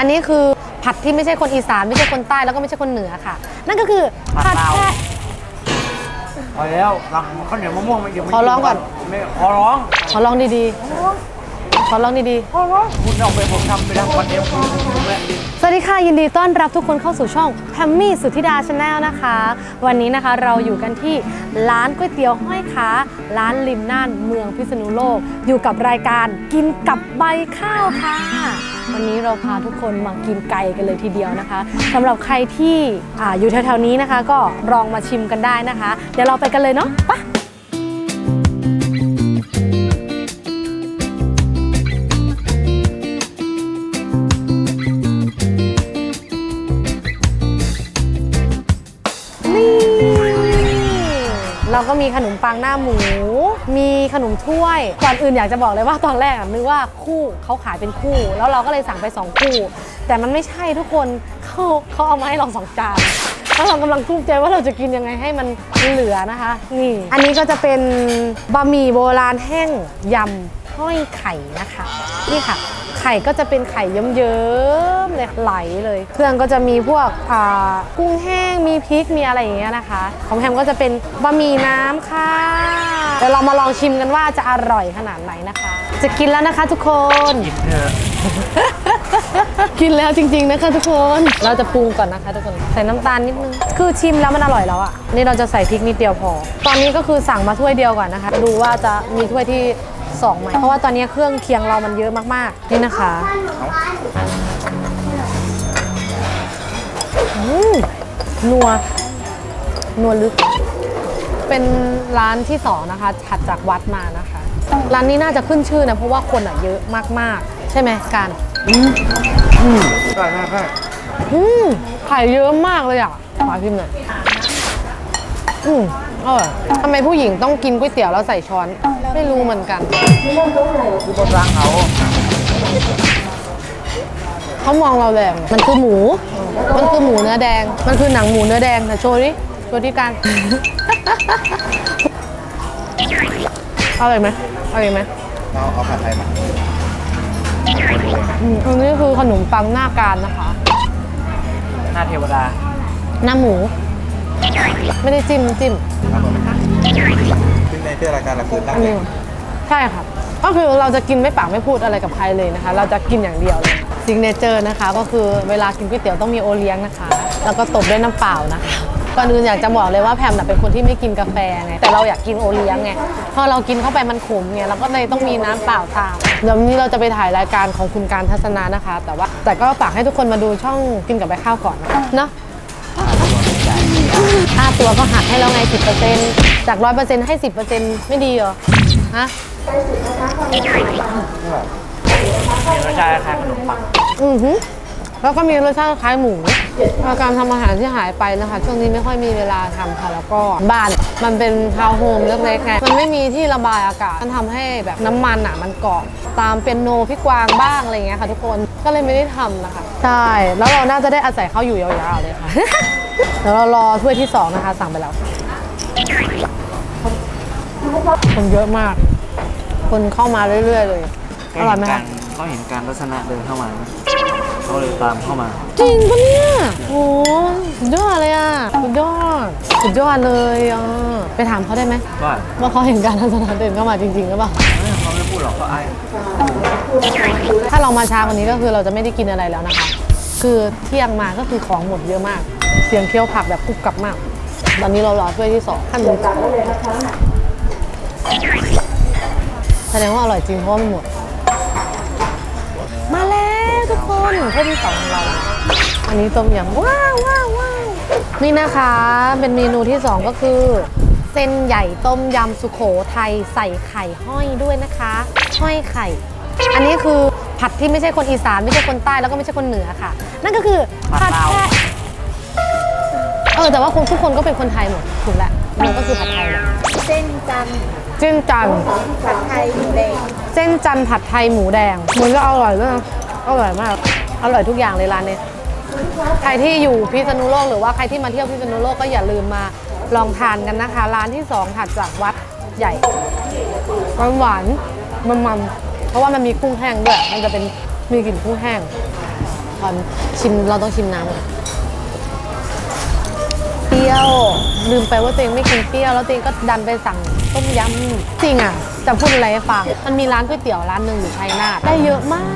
อันนี้คือผัดที่ไม่ใช่คนอีสานไม่ใช่คนใต้แล้วก็ไม่ใช่คนเหนือค่ะ นั่นก็คือผัผัดดลาวแพะพอแล้วสั่งข้าวเหนียวมะม่วงมาอย่ามาขอร้องก่อน ไม่ขอร้อง ขอลองดีๆ ขอลองดีขอร้องคุณเอาไปผมทำไปทำคนเดียวคุณคุณแม่ดิๆ สวัสดีค่ะ ยินดีต้อนรับทุกคนเข้าสู่ช่องแพมมี่สุธิดาชาแนลนะคะ วันนี้นะคะเราอยู่กันที่ร้านก๋วยเตี๋ยวห้อยขาร้านริมน่านเมืองพิษณุโลก อยู่กับรายการกินกับใบข้าวค่ะ วันนี้เราพาทุกคนมากินไก่กันเลยทีเดียวนะคะสำหรับใครที่ออยู่แถวๆนี้นะคะ ก็ลองมาชิมกันได้นะคะ เดี๋ยวเราไปกันเลยเนาะไป มีขนมปังหน้าหมู มีขนมถ้วย ก่อนอื่นอยากจะบอกเลยว่าตอนแรกนึกว่าคู่เขาขายเป็นคู่ แล้วเราก็เลยสั่งไป 2 คู่ แต่มันไม่ใช่ทุกคนเขาเขาเอามาให้เราสองจานแล้วเรากำลังทุกข์ใจว่าเราจะกินยังไงให้มันเหลือนะคะ นี่ อันนี้ก็จะเป็นบะหมี่โบราณแห้งยำห้อยไข่นะคะ นี่ค่ะ ไข่ก็จะเป็นไข่เยิ้มๆเลยไหลเลย เครื่องก็จะมีพวกอ่ากุ้งแห้งมีพริกมีอะไรอย่างเงี้ยนะคะ ของแฮมก็จะเป็นบะหมี่น้ำค่ะเดี๋ยวเรามาลองชิมกันว่าจะอร่อยขนาดไหนนะคะ จะกินแล้วนะคะทุกคนเธอกินแล้วจริงๆนะคะทุกคน เราจะปรุงก่อนนะคะทุกคน ใส่น้ำตาลนิดนึง คือชิมแล้วมันอร่อยแล้วอะ่ะ นี่เราจะใส่พริกนิดเดียวพอ ตอนนี้ก็คือสั่งมาถ้วยเดียวก่อนนะคะ ดูว่าจะมีถ้วยที่ สองไหมเพราะว่าตอนนี้เครื่องเคียงเรามันเยอะมากๆ นี่นะคะอืมนัวนัวลึก เป็นร้านที่สองนะคะถัดจากวัดมานะคะ ร้านนี้น่าจะขึ้นชื่อนะเพราะว่าคนอะเยอะมากๆ ใช่ไหมการได้ได้ได้อืมไข่เยอะมากเลยอะขอชิมหน่อยอืมอร่อยทำไมผู้หญิงต้องกินก๋วยเตี๋ยวแล้วใส่ช้อน ไม่รู้เหมือนกันคือบนร้างเขาเขามองเราแรงมันคือหมู มันคือหมูเนื้อแดง มันคือหนังหมูเนื้อแดงแต่โชว์ดิโชว์ที่การอร่อยไหมอร่อยไหมเราเอาผัดไทยมาอืมอันนี้คือขนมปังหน้าการนะคะ หน้าเทวดา หน้าหมู ไม่ได้จิ้มน้ำจิ้มซึ่งในเทศรายการละคืนตั้งอันเลนี้ยใช่ค่ะ ก็คือเราจะกินไม่ปากไม่พูดอะไรกับใครเลยนะคะ เราจะกินอย่างเดียวเลยซิงเนเจอร์นะคะ ก็คือเวลากินก๋วยเตี๋ยวต้องมีโอเลี้ยงนะคะ แล้วก็ตบด้วยน้ำเปล่านะคะก่อนอื่นอยากจะบอกเลยว่าแพมน่ะเป็นคนที่ไม่กินกาแฟไงแต่เราอยากกินโอเลี้ยงไงพอเรากินเข้าไปมันขมไงเราก็เลยต้องมีน้ำเปล่าตามเดี๋ยววันนี้เราจะไปถ่ายรายการของคุณการทัศนานะคะ แต่ว่าแต่ก็ฝากให้ทุกคนมาดูช่องกินกับใบข้าวก่อนนะเนาะ ค่าตัวก็หักให้แล้วไง 10%จาก 100%ให้ 10%ไม่ดีเหรอ ฮะรสชาติคล้ายขนมปัง อือหือ แล้วก็มีรสชาติคล้ายหมูาการทำอาหารที่หายไปนะคะ ช่วงนี้ไม่ค่อยมีเวลาทำค่ะ แล้วก็บ้านมันเป็นทาวน์โฮมเล็กๆไงมันไม่มีที่ระบายอากาศมันทำให้แบบน้ำมันอะมันเกาะตามเป็นโนพี่กวางบ้างอะไรเงี้ยค่ะ ทุกคนก็เลยไม่ได้ทำนะคะ ใช่ แล้วเราน่าจะได้อาศัยเขาอยู่ยาวๆเลยค่ะเดี๋ยวเรารอถ้วยที่สองนะคะ สั่งไปแล้วคนเยอะมาก คนเข้ามาเรื่อยๆ เลยอร่อยไหมคะเขาเห็นการทัศนะเดินเข้ามา เขาเลยตามเข้ามา จริงปะเนี่ย โอ้สุดยอดเลยอะ สุดยอด สุดยอดเลยอะไปถามเขาได้ไหม ว่าว่าเขาเห็นการทัศนะเดินเข้ามาจริงๆหรือเปล่า เขาไม่พูดหรอกเขาไอ้ถ้าเรามาช้ากว่านี้ก็คือเราจะไม่ได้กินอะไรแล้วนะคะ คือเที่ยงมาก็คือของหมดเยอะมาก เสียงเคี้ยวผักแบบกรุบกรับมาก ตอนนี้เรารอถ้วยที่สองขั้นหนึ่งแสดงว่าอร่อยจริงเพราะว่ามันหมด มาแล้วทุกค นถ้วยที่สองของเรา อันนี้ต้มยำว้าวว้าวว้าวนี่นะคะ เป็นเมนูที่สองก็คือ เส้นใหญ่ต้มยำสุโขทัยใส่ไข่ห้อยด้วยนะคะห้อยไข่ อันนี้คือผัดที่ไม่ใช่คนอีสานไม่ใช่คนใต้แล้วก็ไม่ใช่คนเหนือค่ะ นั่นก็คือผัดแพะเออแต่ว่าคุณทุกคนก็เป็นคนไทยหมดถูกแล้วมันก็คือผัดไทยหมดเส้นจันทร์เส้นจันทร์ผัดไทยหมูแดง เส้นจันทร์ผัดไทยหมูแดงมันก็อร่อยด้วยนะอร่อยมาก อร่อยทุกอย่างเลยร้านนี้ ใครที่อยู่พิษณุโลกหรือว่าใครที่มาเที่ยวพิษณุโลกก็อย่าลืมมาลองทานกันนะคะ ร้านที่สองถัดจากวัดใหญ่หวานหวานมันมันเพราะว่ามันมีกุ้งแห้งด้วย มันจะเป็นมีกลิ่นกุ้งแห้งคอนชิมเราต้องชิมน้ำก่อนเปรี้ยวลืมไปว่าตัวเองไม่กินเปรี้ยวแล้วตัวเองก็ดันไปสั่งต้มยำจริงอะจะพูดอะไรให้ฟังมันมีร้านก๋วยเตี๋ยวร้านหนึ่งอยู่ชัยนาทได้เยอะมาก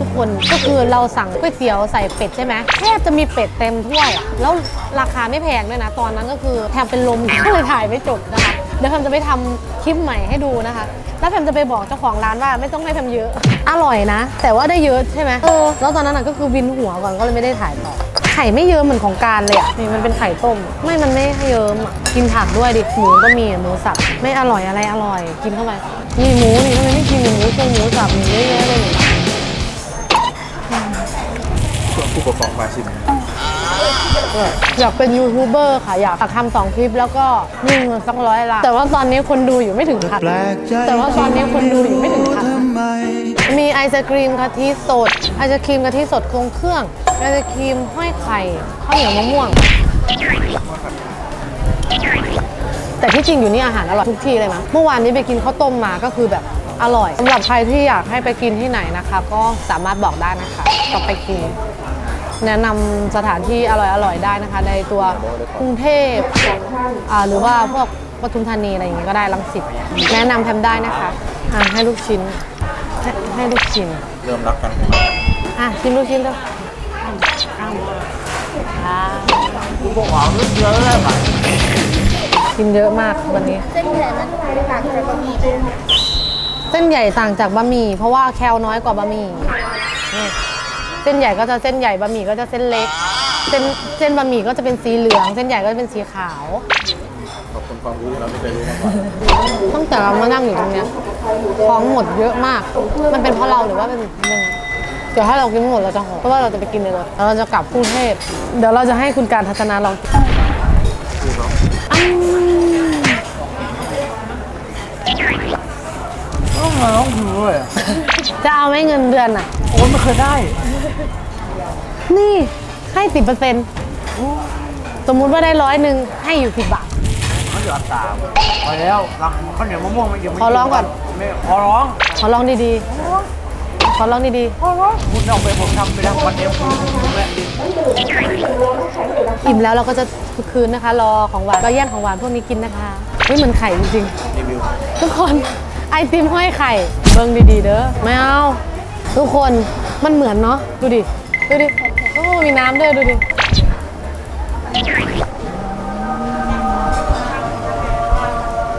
ทุกคนก็คือเราสั่งก๋วยเตี๋ยวใส่เป็ดใช่ไหมแทบจะมีเป็ดเต็มถ้วยอะแล้วราคาไม่แพงด้วยนะ ตอนนั้นก็คือแทบเป็นลม ก็เลยถ่ายไม่จบนะคะเดี๋ยวแพมจะไปทำคลิปใหม่ให้ดูนะคะ แล้วแพมจะไปบอกเจ้าของร้านว่าไม่ต้องให้แพมเยอะ อร่อยนะ แต่ว่าได้เยอะใช่ไหมเออแล้วตอนนั้นน่ะก็คือวินหัวก่อนก็เลยไม่ได้ถ่ายต่อไข่ไม่เยิ้มเหมือนของการเลยอะนี่มันเป็นไข่ต้ม ไม่มันไม่เยิ้มอะกินผักด้วยดิหมูก็มีอะหมูสับไม่อร่อยอะไรอร่อย กินเข้าไปนี่หมูนี่ทำไมไม่กินหมูทรงหมูสับนี่เยอะแยะเลย นี่ชวนผู้ปกครองมาชิมอยากเป็นยูทูบเบอร์ค่ะ อยากทำสองคลิปแล้วก็มีเงินสักร้อยละแต่ว่าตอนนี้คนดูอยู่ไม่ถึงพันแต่ว่าตอนนี้คนดูอยู่ไม่ถึงพันมีไอศครีมกะทิสดไอศครีมกะทิสดทรงเครื่องไอศครีมห้อยไข่ข้าวเหนียวมะม่วง แต่ที่จริงอยู่นี่อาหารอร่อยทุกที่เลยมั้งเมื่อวานนี้ไปกินข้าวต้มมาก็คือแบบอร่อยสำหรับใครที่อยากให้ไปกินที่ไหนนะคะ ก็สามารถบอกได้นะคะก็ไปกิน แนะนำสถานที่อร่อยๆได้นะคะ ในตัวกรุงเทพอ่าหรือว่าพวกปทุมธานีอะไรอย่างเงี้ยก็ได้ลังสิตแนะนำแพมได้นะคะอ่าให้ลูกชิ้นให้ให้ลูกชิ้นเริ่มรักกันอะชิมลูกชิ้นด้วยอ่ากูบอกว่าเรื่องเยอะเลยป่ะกินเยอะมากวันนี้ เส้นใหญ่มันต่างจากบะหมี่เป็นเส้นใหญ่ต่างจากบะหมี่เพราะว่าแคลน้อยกว่าบะหมี่นี่เส้นใหญ่ก็จะเส้นใหญ่บะหมี่ก็จะเส้นเล็ก เส้นเส้นบะหมี่ก็จะเป็นสีเหลือง เส้นใหญ่ก็จะเป็นสีขาว ขอบคุณความรู้เราไม่เคยรู้มาก่อนตั้งแต่เรามานั่งอยู่ตรงเนี้ยของหมดเยอะมาก มันเป็นเพราะเราหรือว่าเป็นยังไงเดี๋ยวถ้าเรากินไม่หมดเราจะหอเพราะว่าเราจะไปกินในรถแล้วเราจะกลับกรุงเทพเดี๋ยวเราจะให้คุณการทัศนาลองกินอืมต้องมาต้องถือเลยจะเอาไหม่เงินเดือนอะ โอ้ยไม่เคยได้ นี่ให้สิบเปอร์เซ็นต์สมมุติว่าได้ร้อยหนึ่งให้อยู่สิบบาทมันอยู่อัตราไปแล้วรังข้าวเหนียวมะม่วงมันยังไม่ขอร้องก่อน ไม่ขอร้องขอลองดีๆ ขอลองดีขอร้องคุณเอาไปผมทำไปทำวันเดียวคุณแม่ดิๆ อิ่มแล้วเราก็จะทุกคืนนะคะ รอของหวานก็แย่งของหวานพวกนี้กินนะคะนี่เหมือนไข่จริงๆรีวิวทุกคนไอติมห้อยไข่ เบิ่งดีๆ เด้อไม่เอา ทุกคนมันเหมือนเนาะดูดิ ดูดิโอ้ มีน้ำด้วยดูดิ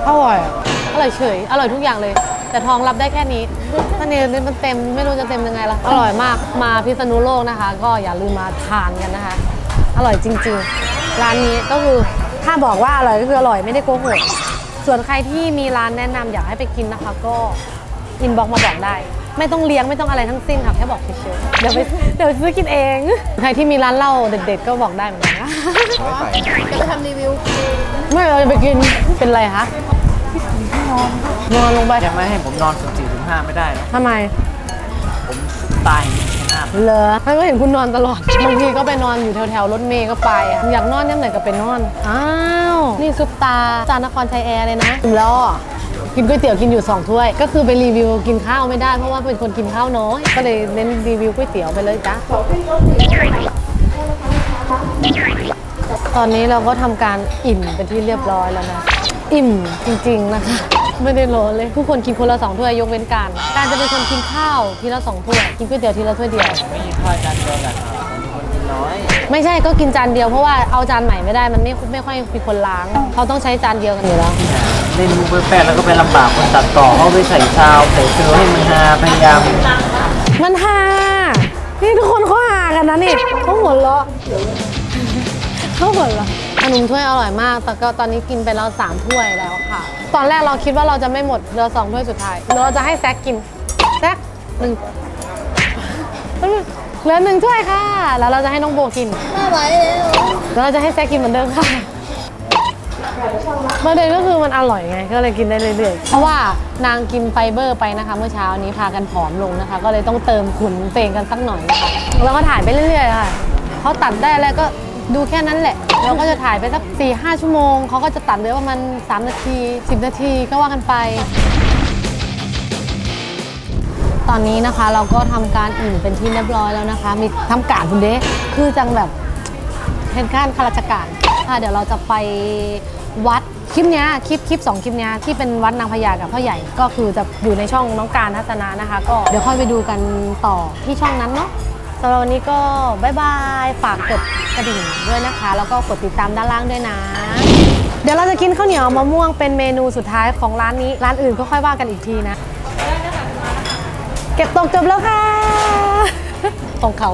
อร่อยอะอร่อยเฉย อร่อยทุกอย่างเลย แต่ทองรับได้แค่นี้ถ้าเนี่ยมันเต็มไม่รู้จะเต็มยังไงละอร่อยมากมาพิษณุโลกนะคะ ก็อย่าลืมมาทานกันนะคะ อร่อยจริง ๆ ร้านนี้ก็คือถ้าบอกว่าอร่อยก็คืออร่อยไม่ได้โกหกส่วนใครที่มีร้านแนะนำอยากให้ไปกินนะคะ ก็อินบ็อกมาบอกได้ ไม่ต้องเลี้ยงไม่ต้องอะไรทั้งสิ้นค่ะแค่บอกเฉยๆเดี๋ยวไปเดี๋ยวซื้อกินเอง ใครที่มีร้านเหล้าเด็ดๆก็บอกได้เหมือนกันนะไม่ใส่จะไปทำรีวิวไม่เราจะไปกินเป็นไรคะนอนลงไปยังไม่ให้ผมนอนถึงสี่ถึงห้าไม่ได้นะทำไม ผมตายชนะเหรอไม่ก็เห็นคุณนอนตลอด บางทีก็ไปนอนอยู่แถวๆรถเมย์ก็ไปอะอยากนอนยังไหนก็ไปนอน อ้าว นี่ซุปตาจานนครชัยแอร์เลยนะถึงแล้วอะ กินก๋วยเตี๋ยวกินอยู่สองถ้วย ก็คือไปรีวิวกินข้าวไม่ได้เพราะว่าเป็นคนกินข้าวน้อย ก็เลยเน้นรีวิวก๋วยเตี๋ยวไปเลยจ้ะตอนนี้เราก็ทำการอิ่มเป็นที่เรียบร้อยแล้วนะ อิ่มจริง ๆนะคะ ไม่ได้โลเลยทุกคนกินคนละสองถ้วยยกเว้นการ การจะเป็นคนกินข้าวทีละสองถ้วยกินก๋วยเตี๋ยวทีละถ้วยเดียวไม่มีข้าวจานเดียวกันผมเป็นคนกินน้อยไม่ใช่ก็กินจานเดียวเพราะว่าเอาจานใหม่ไม่ได้มันไม่ไม่ค่อยมีคนล้างเขาต้องใช้จานเดียวกันอยู่แล้ว เล่นมูเบอร์แปดแล้วก็ไปลำบากคนตัดต่อเขาไปใส่ซาวใส่เซลให้มันฮาพยายามมันฮานี่ทุกคนเขาฮากันนะนี่เขาหัวเราะเขาหัวเราะขนมถ้วยอร่อยมาก แต่ก็ตอนนี้กินไปแล้วสามถ้วยแล้วค่ะ ตอนแรกเราคิดว่าเราจะไม่หมดเหลือสองถ้วยสุดท้ายเดี๋ยวเราจะให้แซกกินแซกหนึ่งเหลือหนึ่งถ้วยค่ะ แล้วเราจะให้น้องโบกินไม่ไหวแล้วแล้วเราจะให้แซกกินเหมือนเดิมค่ะ ประเด็นก็คือมันอร่อยไง ก็เลยกินได้เรื่อยๆ เพราะว่านางกินไฟเบอร์ไปนะคะ เมื่อเช้านี้พากันผอมลงนะคะ ก็เลยต้องเติมขุนเตงกันสักหน่อยนะคะแล้วก็ถ่ายไปเรื่อยๆค่ะเขาตัดได้แล้วก็ดูแค่นั้นแหละเราก็จะถ่ายไปสัก4ี่ห้าชั่วโมงเขาก็จะตัดเหลือประมาณ3นาที 10 นาทีก็ว่ากันไป ตอนนี้นะคะเราก็ทำการอิ่มเป็นที่เรียบร้อยแล้วนะคะ มีทำการคุณเด้คือจังแบบเห็นการข้าราชการอะเดี๋ยวเราจะไป วัดคลิปเนี้ยคลิปคลิปสองคลิปเนี้ยที่เป็นวัดนางพญากับพ่อใหญ่ก็คือจะอยู่ในช่องน้องการทัศนะนะคะ ก็เดี๋ยวค่อยไปดูกันต่อที่ช่องนั้นเนาะสำหรับวันนี้ก็บายบายฝากกดกระดิ่งด้วยนะคะ แล้วก็กดติดตามด้านล่างด้วยนะ เดี๋ยวเราจะกินข้าวเหนียวมะม่วงเป็นเมนูสุดท้ายของร้านนี้ ร้านอื่นก็ค่อยว่ากันอีกทีนะ เก็บตกจบแล้วค่ะของเขา